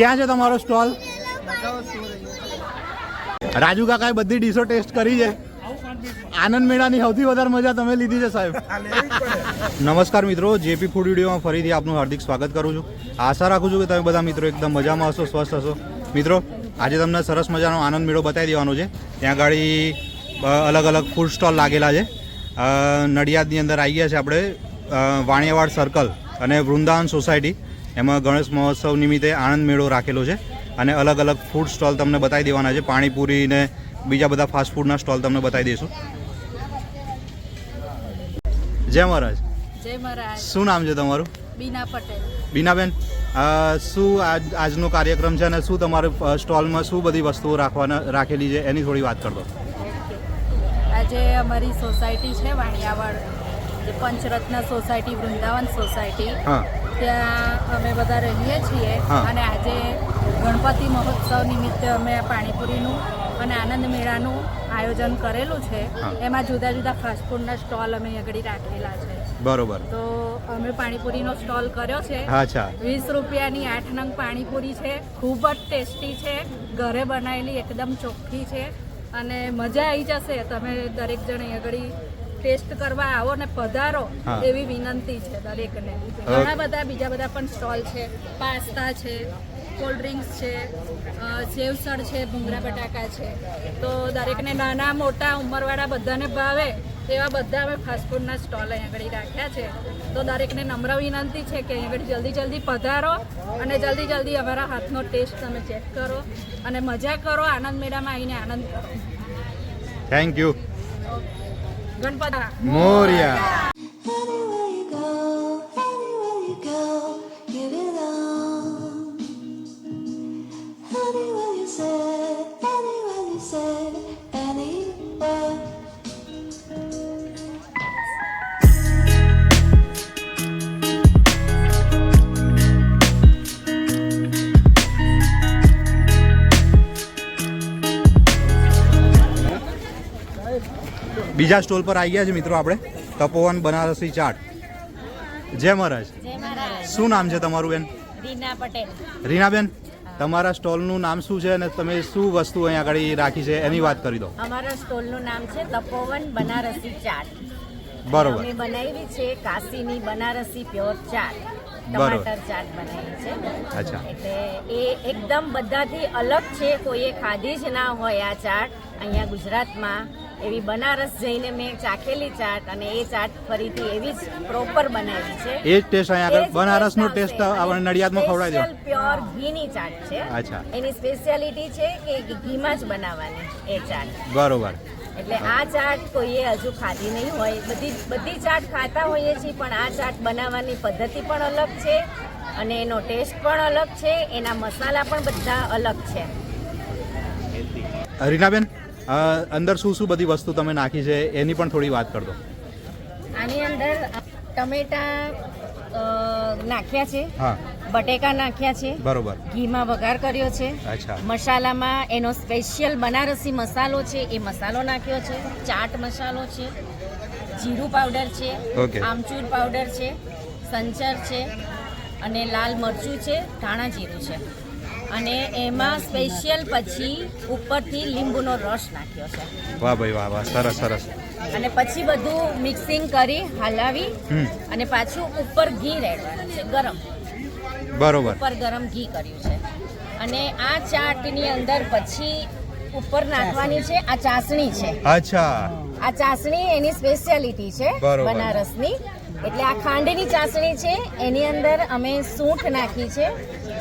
ક્યાં છે તમારો સ્ટોલ? રાજુ કાકાએ બધી ડીશો ટેસ્ટ કરી છે. આનંદ મેળાની સૌથી વધારે મજા તમે લીધી છે, સાહેબ. નમસ્કાર મિત્રો, જેપી ફૂડ વિડીયોમાં ફરીથી આપનું હાર્દિક સ્વાગત કરું છું. આશા રાખું છું કે તમે બધા મિત્રો એકદમ મજામાં હશો, સ્વસ્થ હશો. મિત્રો, આજે તમને સરસ મજાનો આનંદ મેળો બતાવી દેવાનો છે. ત્યાં ગાડી અલગ અલગ ફૂડ સ્ટોલ લાગેલા છે. નડિયાદની અંદર આવી ગયા છે આપણે વાણિયાવાડ સર્કલ અને વૃંદાવન સોસાયટી એમાં ગણેશ મહોત્સવ નિમિત્તે આનંદ મેળો રાખેલો છે અને અલગ અલગ ફૂડ સ્ટોલ તમને બતાવી દેવાના છે. પાણીપુરી ને બીજા બધા ફાસ્ટ ફૂડના સ્ટોલ તમને બતાવી દઈશું. જય મહારાજ. જય મહારાજ. શું નામ છે તમારું? બીના પટેલ. બીનાબેન શું આજ આજનો કાર્યક્રમ છે અને શું તમારે સ્ટોલમાં શું બધી વસ્તુઓ રાખવાના રાખેલી છે? એની થોડી વાત કરતો આજે અમારી સોસાયટી છે વાણિયાવાડ પંચરત્ન સોસાયટી વૃંદાવન સોસાયટી. હા. ત્યાં અમે બધા રહીએ છીએ અને આજે ગણપતિ મહોત્સવ નિમિત્તે અમે પાણીપુરીનું અને આનંદ મેળાનું આયોજન કરેલું છે. એમાં જુદા જુદા ફાસ્ટફૂડના સ્ટોલ અમે આગળ રાખેલા છે. બરોબર. તો અમે પાણીપુરીનો સ્ટોલ કર્યો છે. અચ્છા. વીસ રૂપિયાની આઠ નંગ પાણીપુરી છે. ખૂબ જ ટેસ્ટી છે. ઘરે બનાવેલી એકદમ ચોખ્ખી છે. અને મજા આવી જશે. તમે દરેક જણ અહીં આગળ ટેસ્ટ કરવા આવો ને પધારો. એવી વિનંતી છે દરેકને. ઘણા બધા બીજા બધા પણ સ્ટોલ છે. પાસ્તા છે કોલ્ડ ડ્રિંક્સ છે સેવસળ છે ભૂંગળા બટાકા છે. તો દરેકને નાના મોટા ઉંમરવાળા બધાને ભાવે એવા બધા અમે ફાસ્ટફૂડના સ્ટોલ અહીં આગળ રાખ્યા છે. તો દરેકને નમ્ર વિનંતી છે કે અહીં આગળ જલ્દી જલ્દી પધારો અને જલ્દી જલ્દી અમારા હાથનો ટેસ્ટ તમે ચેક કરો અને મજા કરો. આનંદ મેળામાં આવીને આનંદ કરો. થેન્ક યુ ગણપત મોરિયા બીજા સ્ટોલ પર આવી ગયા છે મિત્રો આપણે. તપોવન બનારસી ચાટ. જય મહારાજ. શું નામ છે તમારું બેન? રીના પટેલ. રીનાબેન તમારા સ્ટોલનું નામ શું છે અને તમે શું વસ્તુ અહીંયા આગળ રાખી છે એની વાત કરી દો. અમારા સ્ટોલનું નામ છે તપોવન બનારસી ચાટ. બરોબર. અમે બનાવી છે કાશીની બનારસી પ્યોર ચાટ. ટમાટર ચાટ બનાવી છે. અચ્છા. એટલે એ એકદમ બધાથી અલગ છે. કોઈએ ખાધી જ ના હોય આ ચાટ અહીંયા ગુજરાતમાં. એવી બનારસ જઈને મેં ચાખેલી ચાટ અને એ ચાટ ફરીથી એવી જ પ્રોપર બનાવી છે. એ જ ટેસ્ટ અહીંયા આગળ. બનારસનો ટેસ્ટ આપણે નડિયાદમાં ખવડાવી દો. પ્યોર ઘીની ચાટ છે. અચ્છા. એની સ્પેશિયાલિટી છે કે ઘીમાં જ બનાવવાની એ ચાટ. બરોબર. એટલે આ ચાટ કોઈએ હજુ ખાધી નહીં હોય. બધી બધી ચાટ ખાતા હોઈએ છીએ પણ આ ચાટ બનાવવાની પદ્ધતિ પણ અલગ છે અને એનો ટેસ્ટ પણ અલગ છે. એના મસાલા પણ બધા અલગ છે. રીનાબેન અંદર શું શું બધી વસ્તુ તમે નાખી છે એની પણ થોડી વાત કરજો આની અંદર ટમેટા નાખ્યા છે હા. બટેકા નાખ્યા છે બરોબર. ઘીમાં વઘાર કર્યો છે અચ્છા. મસાલામાં એનો સ્પેશિયલ બનારસી મસાલો છે એ મસાલો નાખ્યો છે ચાટ મસાલો છે જીરું પાવડર છે આમચૂર પાવડર છે સંચર છે અને લાલ મરચું છે ધાણા જીરું છે. અને એમાં સ્પેશિયલ પછી ઉપરથી લીંબુનો રસ નાખ્યો છે. વાહ ભાઈ વાહ વાહ સરસ સરસ. અને પછી બધું મિક્સિંગ કરી હલાવી અને પાછું ઉપર ઘી રેડવાનું છે ગરમ. બરોબર. ઉપર ગરમ ઘી કર્યું છે. અને આ ચાટની અંદર પછી ઉપર નાખવાની છે આ ચાસણી છે. અચ્છા. આ ચાસણી એની સ્પેશિયાલિટી છે બનારસની. એટલે આ ખાંડની ચાસણી છે એની અંદર અમે સૂંઠ નાખી છે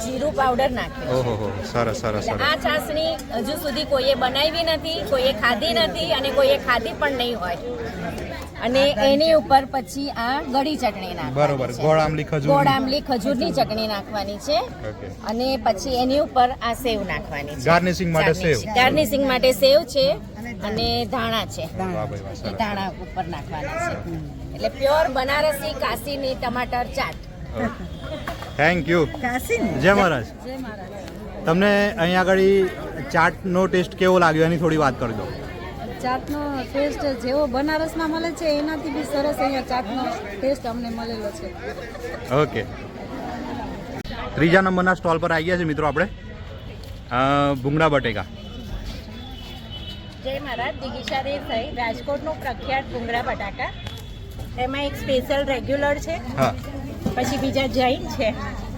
જીરું પાવડર નાખ્યો. ઓહો હો સરસ સરસ આ ચાસણી હજુ સુધી કોઈએ બનાવી નથી કોઈએ ખાધી નથી અને કોઈએ ખાધી પણ નહીં હોય. અને એની ઉપર પછી આ ગળી ચટણી નાખવાની બરોબર છે. ગોળ આમલી ખજૂર ગોળ આંબલી ખજૂરની ચટણી નાખવાની છે. અને પછી એની ઉપર આ સેવ નાખવાની છે. ગાર્નિશિંગ માટે સેવ. ગાર્નિશિંગ માટે સેવ છે અને ધાણા છે. ધાણા ઉપર નાખવાના છે. એટલે પ્યોર બનારસી કાશીની ટમાટર ચાટ. થેન્ક યુ જય મહારાજ જય મહારાજ. તમને અહીંયા આગળ ચાટનો ટેસ્ટ કેવો લાગ્યો? એની થોડી વાત કરજો. ચાટનો ટેસ્ટ જેવો બનારસમાં મળે છે એનાથી બી સરસ અહીંયા ચાટનો ટેસ્ટ અમને મળેલો છે. ઓકે ત્રીજા નંબરના સ્ટોલ પર આવી ગયા છે મિત્રો આપણે. ભૂંગળા બટેકા. જય મહારાજ દિગીશા દેસાઈ રાજકોટનું પ્રખ્યાત ભૂંગળા બટાકા. એમાં એક સ્પેશિયલ રેગ્યુલર છે. હા. પછી બીજા જૈન છે.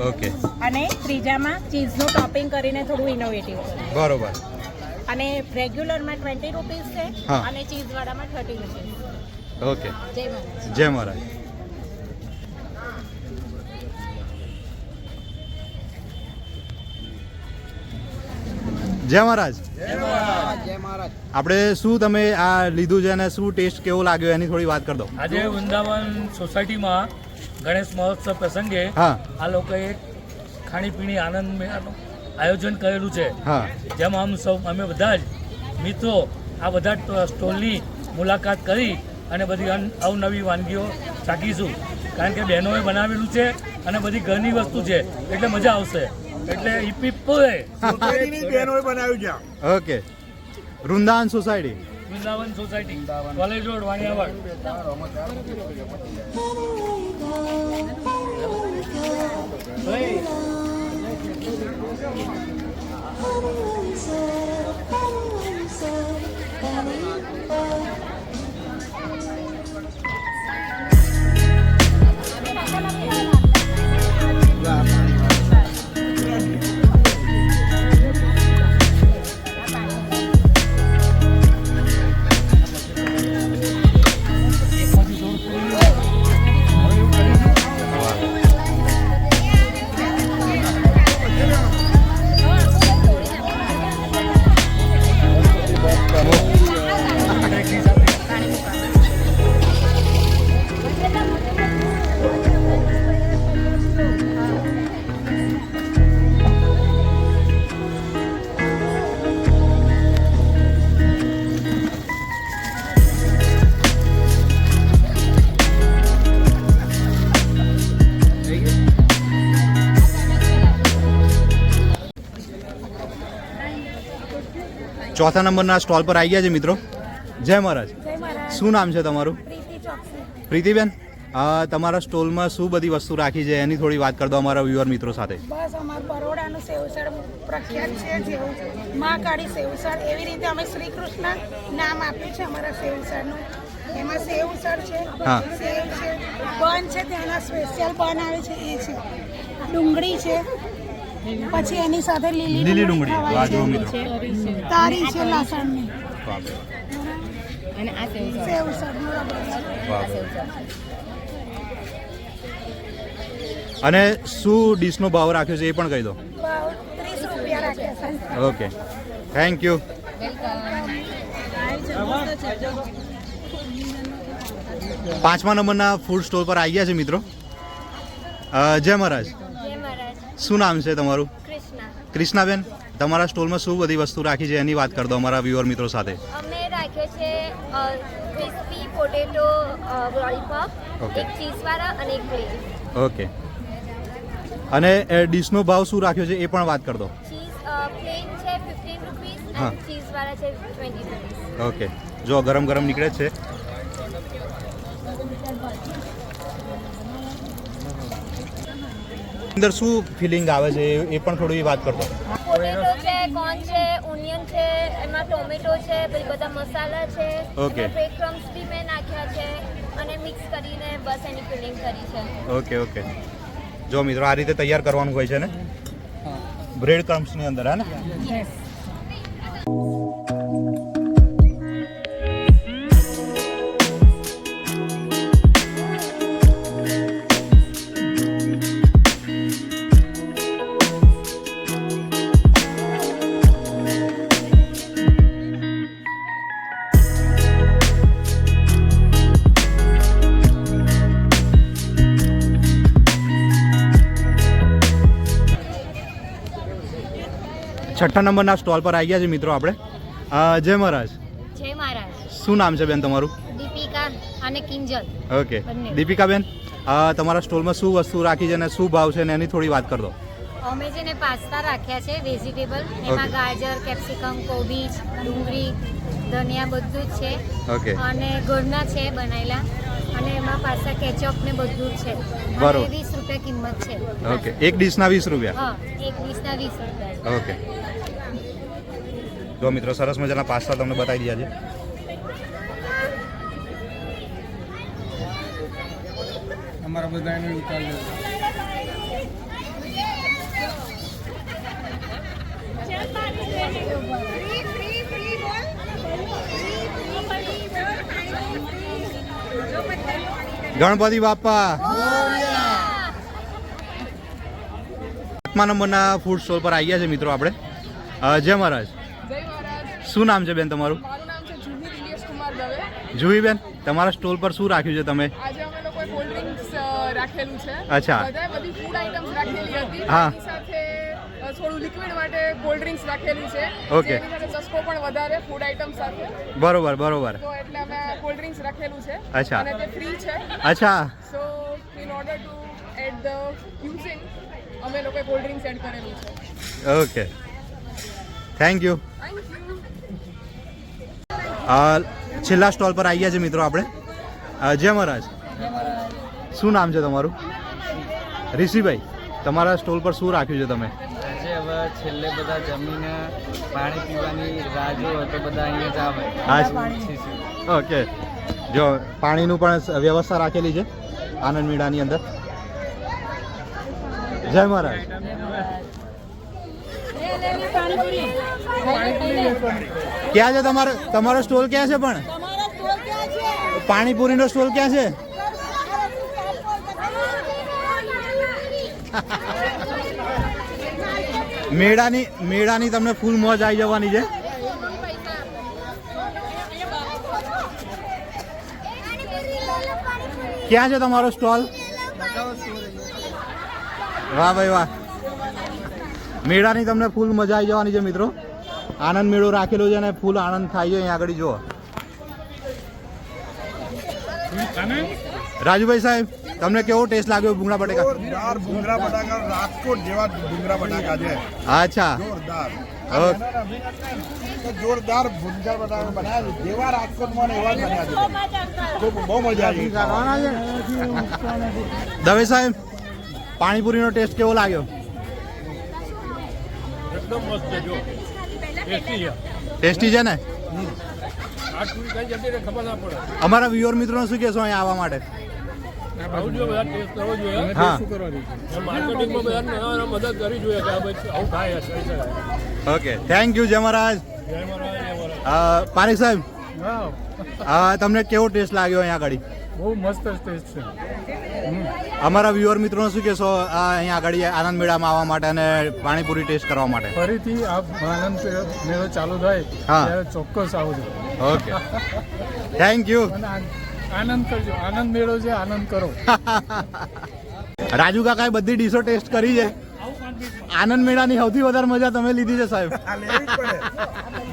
ઓકે. અને ત્રીજામાં ચીઝનું ટોપિંગ કરીને થોડું ઇનોવેટિવ છે. બરોબર. અને રેગ્યુલરમાં ટ્વેન્ટી રૂપીસ છે હા. અને ચીઝવાળામાં થર્ટી રૂપીસ ઓકે. જય મહારાજ. જય મહારાજ. જય મહારાજ. આપણે શું તમે આ લીધું છે અને શું ટેસ્ટ કેવો લાગ્યો એની થોડી વાત કરી દો. આજે વૃંદાવન સોસાયટીમાં ગણેશ મહોત્સવ પ્રસંગે આ લોકોએ ખાણીપીણી આનંદ મેળાનું આયોજન કરેલું છે. જેમાં આમ સૌ અમે બધા જ મિત્રો આ બધા સ્ટોલની મુલાકાત કરી અને બધી અન- અવનવી વાનગીઓ ચાખીશું. કારણ કે બહેનોએ બનાવેલું છે અને બધી ઘરની વસ્તુ છે. એટલે મજા આવશે. એટલે ઈપી પૂરે okay. Vrindavan society. Vrindavan society. College road Vaniyavad. ચોથા નંબરના સ્ટોલ પર આવી ગયા છે મિત્રો. જય મહારાજ. શું નામ છે તમારું? પ્રીતિબેન તમારા સ્ટોલમાં શું બધી વસ્તુ રાખી છે? એની થોડી વાત કરી દો અમારા વ્યુઅર મિત્રો સાથે. બસ અમારું બરોડાનું સેવસળ પ્રખ્યાત છે જેવું મહાકાળી સેવસળ. એવી રીતે અમે શ્રી કૃષ્ણ નામ આપ્યું છે અમારા સેવસળનું. એમાં સેવસળ છે હા. સેવ છે બન છે તેના સ્પેશિયલ બન આવે છે એ છે. ડુંગળી છે પછી એની સાથે લીલી લીલી ડુંગળી. જુઓ મિત્રો. તારી છે લસણની. અને આ સેવ. વાહ. અને શું ડીશનો ભાવ રાખ્યો છે એ પણ કહી દો. ભાવ ત્રીસ રૂપિયા રાખ્યા છે. ઓકે. થેન્ક યુ પાંચમા નંબરના ફૂડ સ્ટોલ પર આવી ગયા છે મિત્રો. જય મહારાજ. શું નામ છે તમારું? ક્રિષ્નાબેન તમારા સ્ટોલમાં શું બધી વસ્તુ રાખી છે? એની વાત કરી દો અમારા વ્યુઅર મિત્રો સાથે. અમે રાખ્યો છે ક્રિસ્પી પોટેટો લોલીપોપ એક ચીઝવાળા અને એક પ્લેન ઓકે અને એ ડીશનો ભાવ શું રાખ્યો છે એ પણ વાત કરી દો ચીઝ પ્લેન છે ફિફ્ટીન રૂપીસ હા. અને ચીઝવાળા છે ટ્વેન્ટી રૂપીસ ઓકે જો ગરમ ગરમ નીકળે છે અંદર શું ફિલિંગ આવે છે? એ- પણ થોડી વાત કરતો. પોટેટો છે કોર્ન છે ઓનિયન છે એમાં ટોમેટો છે પછી બધા મસાલા છે. ઓકે બ્રેડ ક્રમ્સ બી મેં નાખ્યા છે અને મિક્સ કરીને બસ એની ફિલિંગ કરી છે. ઓકે ઓકે જો મિત્રો આ રીતે તૈયાર કરવાનું હોય છે ને? બ્રેડ ક્રમ્સની અંદર હા ને? છઠ્ઠા નંબરના સ્ટોલ પર આવી ગયા છે મિત્રો આપણે. જય મહારાજ. જય મહારાજ. શું નામ છે બેન તમારું? દીપિકા અને કિંજલ. ઓકે. દીપિકા દીપિકાબેન અ, તમારા સ્ટોલમાં શું વસ્તુ રાખી છે અને શું ભાવ છે ને એની થોડી વાત કરી દો. અમે છે ને પાસ્તા રાખ્યા છે વેજીટેબલ એમાં ગાજર કેપ્સિકમ કોબીજ ડુંગળી ધનિયા બધું જ છે. ઓકે. અને ઘરના છે બનાવેલા. અને એમાં પાસ્તા કેચઅપ ને બધું છે. બરોબર. રૂપિયા કિંમત છે. ઓકે. એક ડીશના વીસ રૂપિયા. હા એક ડીશના વીસ રૂપિયા ઓકે. જો મિત્રો સરસ મજાના પાસ્તા તમને બતાવી દીધા છે. અમારા ગણપતિ બાપા સાતમા નંબરના ફૂડ સ્ટોલ પર આવી ગયા છે મિત્રો આપણે. જય મહારાજ. શું નામ છે બેન તમારું? મારું નામ છે જુહી દિનેશ કુમાર દવે. જુહી બેન તમારા સ્ટોલ પર શું રાખ્યું છે તમે? આજે અમે લોકોએ કોલ્ડ ડ્રિંક્સ રાખેલું છે. અચ્છા. બધાએ બધી ફૂડ આઇટમ્સ રાખેલી હતી. હા. સાથે થોડું લિક્વિડ માટે કોલ્ડ ડ્રિંક્સ રાખેલું છે. ઓકે. ચસ્કો પણ વધારે ફૂડ આઇટમ સાથે. બરોબર બરોબર. તો એટલે અમે કોલ્ડ ડ્રિંક્સ રાખેલું છે. અચ્છા. અને તે ફ્રી છે. અચ્છા. So in order to at the using અમે લોકોએ કોલ્ડ ડ્રિંક્સ એડ કરેલું છે. Okay. Thank you thank you છેલ્લા સ્ટોલ પર આવી ગયા છે મિત્રો આપણે. જય મહારાજ. શું નામ છે તમારું? ઋષિભાઈ તમારા સ્ટોલ પર શું રાખ્યું છે તમે? આજે હવે છેલ્લે બધા જમીને પાણી પીવાની રાહ જોવે તો બધા અહીંયા જ આવે. હા. છી, છી. ઓકે. જો પાણીનું પણ વ્યવસ્થા રાખેલી છે આનંદ મીડાની અંદર. જય મહારાજ. ક્યાં છે તમારો? તમારો સ્ટોલ ક્યાં છે પણ? પાણીપુરીનો સ્ટોલ ક્યાં છે? મેળાની મેળાની તમને ફૂલ મોજ આવી જવાની છે. ક્યાં છે તમારો સ્ટોલ? વાહ ભાઈ વાહ. મેળાની તમને ફૂલ મજા આવી જવાની છે મિત્રો. આનંદ મેળો રાખેલો છે અને ફૂલ આનંદ થાય છે અહીંયા આગળ જુઓ. રાજુભાઈ સાહેબ તમને કેવો ટેસ્ટ લાગ્યો ભૂંગળા બટાકા? ભૂંગળા બટાકા રાજકોટ જેવા ભૂંગળા બટાકા છે. અચ્છા. જોરદાર. જોરદાર ભૂંગળા બટાકા બનાવ્યા જેવા રાજકોટમાં ને એવા જ બન્યા બહુ મજા આવી દવે સાહેબ પાણીપુરીનો ટેસ્ટ કેવો લાગ્યો? એકદમ મસ્ત છે જો. ટેસ્ટી છે. ટેસ્ટી છે ને? આ કઈ જતી ખબર ના પડે. અમારા વ્યુઅર મિત્રોને શું કહેશો અહીંયા આવવા માટે? ઓકે થેન્ક યુ જય મહારાજ. પારેખ સાહેબ. હા. તમને કેવો ટેસ્ટ લાગ્યો અહીંયા આગળ? બહુ મસ્ત ટેસ્ટ છે. અમારા વ્યુઅર મિત્રોને શું કહેશો? અહીંયા આગળ આનંદ મેળામાં આવવા માટે અને પાણીપુરી ટેસ્ટ કરવા માટે. ફરીથી આ આનંદ મેળો ચાલુ થાય હા. ત્યારે ચોક્કસ આવજો ઓકે. થેન્ક યુ આનંદ કરજો. આનંદ મેળો છે આનંદ કરો. રાજુ કાકાએ બધી ડીશો ટેસ્ટ કરી છે. આનંદ મેળાની સૌથી વધારે મજા તમે લીધી છે સાહેબ. આ લેવી જ પડે.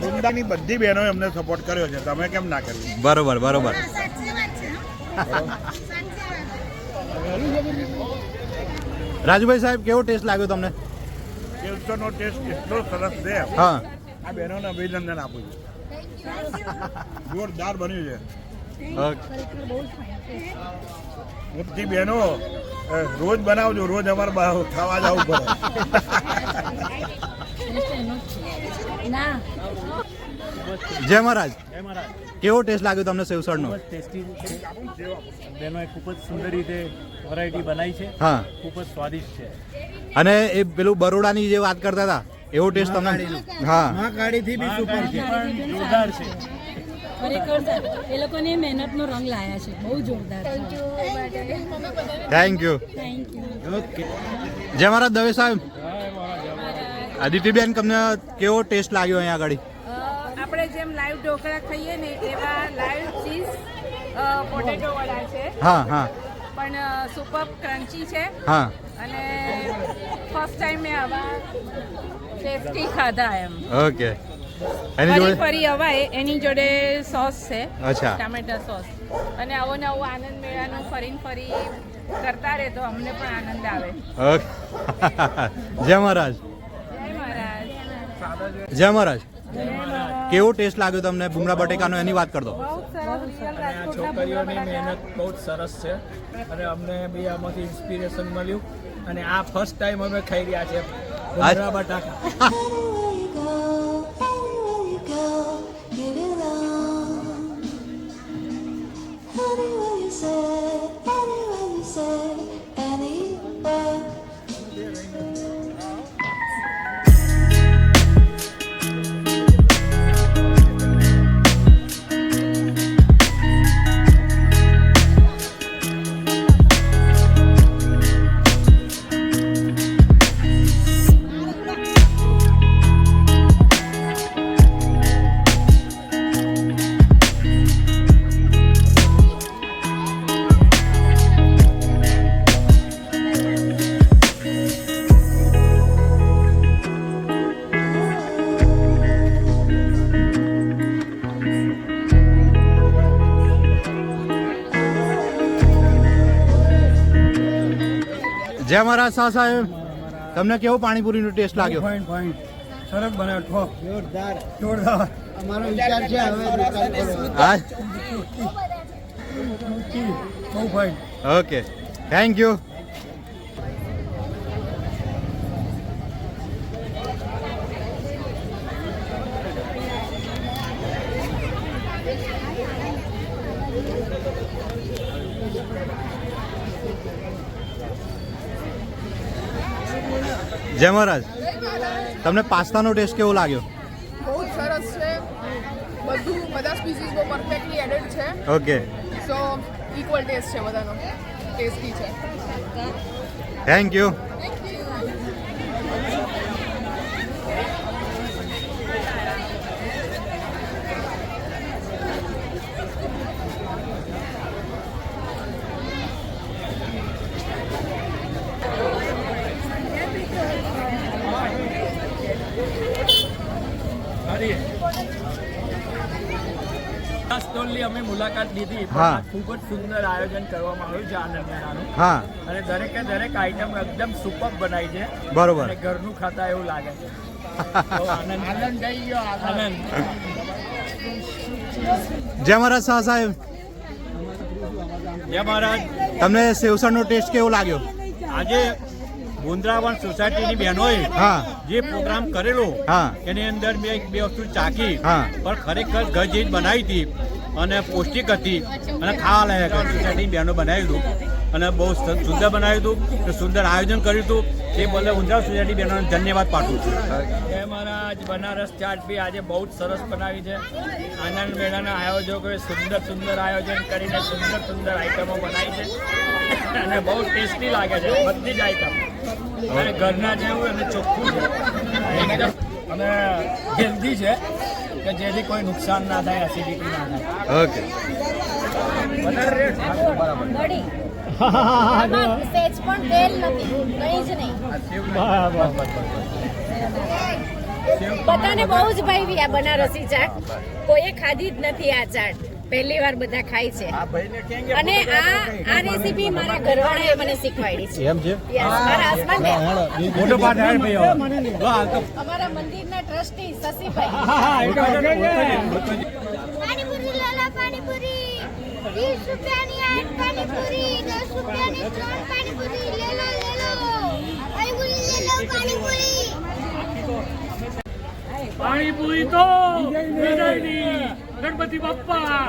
વૃંદાની બધી બહેનોએ અમને સપોર્ટ કર્યો છે. તમે કેમ ના કર્યો? બરોબર બરોબર. રાજુભાઈ સાહેબ કેવો ટેસ્ટ લાગ્યો તમને? કેસરનો ટેસ્ટ એટલો સરસ છે. હા. આ બહેનોને અભિનંદન આપું છું. જોરદાર બન્યું છે. મોટી બહેનો રોજ બનાવજો રોજ અમારે બહાર ખાવા જવું પડે. જય મહારાજ. કેવો ટેસ્ટ લાગ્યો તમને સેવસળનો ટેસ્ટી છે. ખૂબ જ સુંદર રીતે વેરાયટી બનાવી છે. હા. ખૂબ જ સ્વાદિષ્ટ છે. અને એ પેલું બરોડાની જે વાત કરતા હતા એવો ટેસ્ટ તમને? હા. મહાકાળીથી બી સુપર છે. પણ જોરદાર છે. ખરેખર એ લોકોને મહેનતનો રંગ લાયા છે. બહુ જોરદાર થેન્ક યુ થેન્ક યુ જય મહારાજ દવે સાહેબ. આદિત્યબેન તમને કેવો ટેસ્ટ લાગ્યો અહીંયા આગળ? આપણે જેમ લાઈવ ઢોકળા ખાઈએ ને એવા લાઈવ ચીઝ પોટેટો વડા છે. હા હા. પણ સુપર ક્રન્ચી છે. હા. અને ફર્સ્ટ ટાઈમ મેં આવા ટેસ્ટી ખાધા એમ. ઓકે. એની ફરી જોડે? ફરી અવાય. એની જોડે સોસ છે. અચ્છા. ટામેટા સોસ અને આવો આનંદ મેળાનું ફરીને ફરી કરતા રહે તો અમને પણ આનંદ આવે. ઓકે. જય મહારાજ. જય મહારાજ. જય મહારાજ. કેવો ટેસ્ટ લાગ્યો તમને બુમરા બટેકાનો એની વાત કરી દો અને આ છોકરીઓની મહેનત બહુ જ સરસ છે અને અમને બી આમાંથી ઇન્સ્પિરેશન મળ્યું અને આ ફર્સ્ટ ટાઈમ અમે ખાઈ રહ્યા છે બુમરા બટાકા Anywhere જય મહારાજ શાહ સાહેબ. તમને કેવો પાણીપુરીનો ટેસ્ટ લાગ્યો? સરસ બનાવ્યો જોરદાર. જોરદાર. અમારો વિચાર છે હવે ફાઇન ઓકે થેન્ક યુ જય મહારાજ. તમને પાસ્તાનો ટેસ્ટ કેવો લાગ્યો? બહુ સરસ છે. બધું બધા સ્પીસીસ બહુ પરફેક્ટલી એડેડ છે. ઓકે. સો ઇક્વલ ટેસ્ટ છે બધાનો. ટેસ્ટી છે. થેન્ક યુ આ સ્ટોલની અમે મુલાકાત લીધી હા. ખૂબ જ સુંદર આયોજન કરવામાં આવ્યું છે આનંદ હા. અને દરેકે દરેક આઈટમ એકદમ સુપર બનાવી છે. બરોબર. ઘરનું ખાતા એવું લાગે છે. આનંદ. આનંદ થઈ ગયો આનંદ. જય મહારાજ શાહ સાહેબ. જય મહારાજ. તમને સેવસણનો ટેસ્ટ કેવો લાગ્યો? આજે ગુંદરાવન સોસાયટીની બહેનોએ હા. જે પ્રોગ્રામ કરેલો હા. એની અંદર મેં એક બે વસ્તુ ચાખી. હા. પણ ખરેખર ઘર જેવી બનાવી હતી. અને પૌષ્ટિક હતી. અને ખાવા લાયક હતી. બહેનો બનાવ્યું હતું અને બહુ સુંદર બનાવ્યું હતું સુંદર આયોજન કર્યું હતું. એ બદલે ઊંઝા સોસાયટી બહેનોને ધન્યવાદ પાઠવું છું. એ મારા આજ બનારસ ચાટ બી આજે બહુ જ સરસ બનાવી છે. આનંદ મેળાના આયોજકોએ સુંદર સુંદર આયોજન કરીને સુંદર સુંદર આઈટમો બનાવી છે. અને બહુ ટેસ્ટી લાગે છે. બધી જ આઈટમ અને ઘરના જેવું અને ચોખ્ખું એકદમ અને હેલ્ધી છે. કે જેથી કોઈ નુકસાન ના થાય એસિડિટી ના થાય. ઓકે વધારે રેટ બરાબર. મળી પણ તેલ નથી કંઈ જ નહીં. બધાને બહુ જ ભાવી આ બનારસી ચાટ. કોઈએ ખાધી જ નથી આ ચાટ. પહેલી વાર બધા ખાય છે. આ ભાઈને કહેંગે અને આ આ રેસીપી મારા ઘરવાળાએ મને શીખવાડી છે. એમ છે? મારા હસબન્ડ મોટો પાઠ આવે. ભાઈ અમારા મંદિરના ટ્રસ્ટી શશીભાઈ. પાણીપુરી લાલા પાણીપુરી. વીસ રૂપિયાની આઠ પાણીપુરી દસ રૂપિયાની ત્રણ પાણીપુરી. લે લો લે લો. પાણીપુરી પાણીપુરી. પાણીપુરી તો ગણપતિ બાપ્પા.